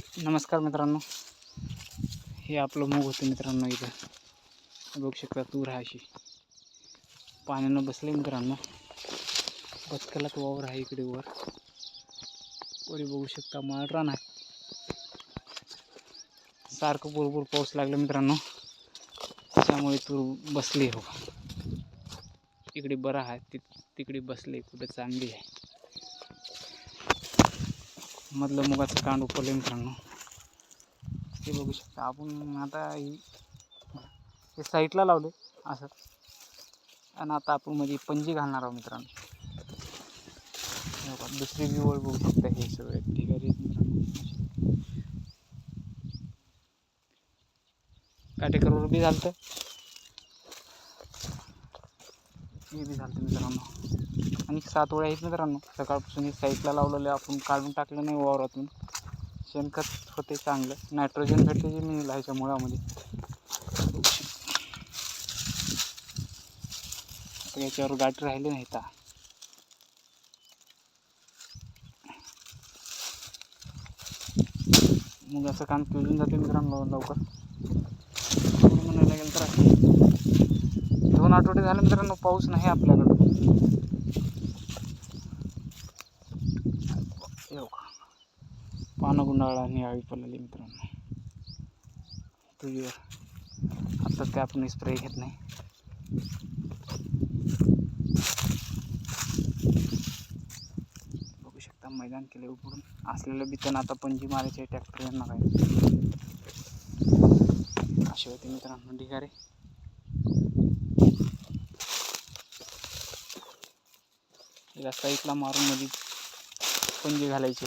नमस्कार मित्रांनो. हे आपलं मूग होतं मित्रांनो इथं. बघू शकता तूर आहे अशी. पाण्यानं बसले मित्रांनो. बचकलात वावर आहे इकडे वर. वरी बघू शकता माळरान आहे सारखं भरपूर पाऊस लागला मित्रांनो. त्यामुळे तूर बसली हो. इकडे बरं आहे. ति तिकडे बसले. कुठे चांगली आहे. मधलं मुगाचं कांड उपरले मित्रांनो. ते बघू शकता. आपण आता ही हे साईडला लावले असं. आणि आता आपण मध्ये पंजी घालणार आहोत मित्रांनो. हे बघा, दुसरी विवळ बघू शकता हे सगळे. ठीक आहे मित्रांनो. काटेकरवर बी झालं हे बी झालं मित्रांनो. आणि सात वळ्या आहेत मित्रांनो. सकाळपासून हे साईडला लावलेले आपण काढून टाकलं नाही वावरातून. शेणखत होते चांगलं. नायट्रोजन भेटते जे मिळेल ह्याच्या मुळामध्ये. आता याच्यावर गाठ राहिली नाही आता मग असं काम पिळून जाते मित्रांनो लवकर. म्हणायला गेलं तर दोन आठवडे झाले मित्रांनो पाऊस नाही आपल्याकडं. येऊ का पानं गुंडाळा आणि आळी पडलेली मित्रांनो. तुझीवर आता ते आपण स्प्रे घेत नाही. बघू शकता मैदान केले उघडून असलेलं बितन आता पंजी मारायचे ट्रॅक्टर यांना काय. असे होते मित्रांनो ढिगारे. एका साईडला मारून मध्ये पंजे घालायचे.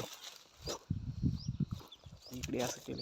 इकडे असं केले